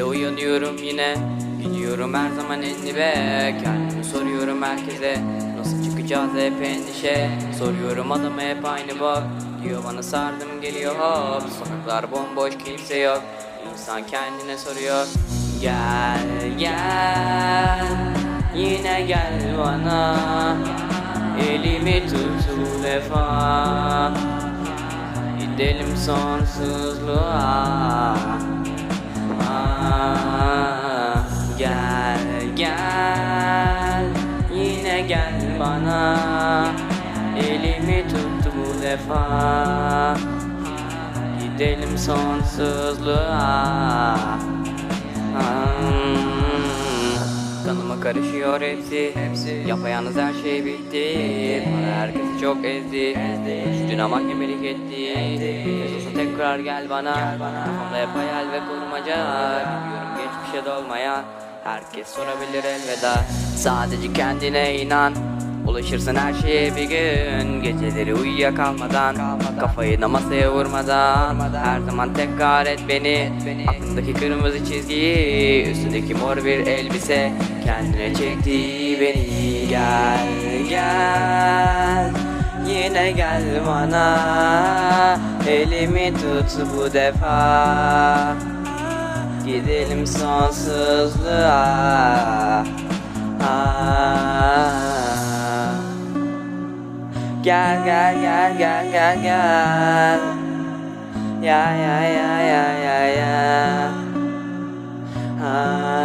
ile uyanıyorum yine. Gidiyorum her zaman en dibe Kendimi soruyorum herkese. Nasıl çıkacağız hep endişe? Soruyorum adama hep aynı bak. Diyor bana sardım geliyor hop. Sokaklar bomboş kimse yok. İnsan kendine soruyor. Gel gel. Yine gel bana. Elimi tut bu defa. Gidelim sonsuzluğa gel Yine gel bana. Elimi tut bu defa. Gidelim sonsuzluğa. Hmm. Kanıma karışıyor hepsi, hepsi. Yapayalnız her şey bitti. Para herkesi çok ezdi, Düştüğüne mahkemelik etti. Kez olsa tekrar gel bana, Kafamda hep hayal ve kurmaca Biliyorum geçmişe dolmayan Herkes sorabilir elveda. Sadece kendine inan. Ulaşırsın her şeye bir gün. Geceleri uyuyakalmadan. Kafayı da masaya vurmadan. Her zaman tekrar et beni. Aklındaki kırmızı çizgiyi Üstündeki mor bir elbise. Kendine çekti beni. Gel gel. Yine gel bana. Elimi tut bu defa Gidelim sonsuzluğa. Gel gel gel gel gel gel Ya ya ya ya ya ya ah.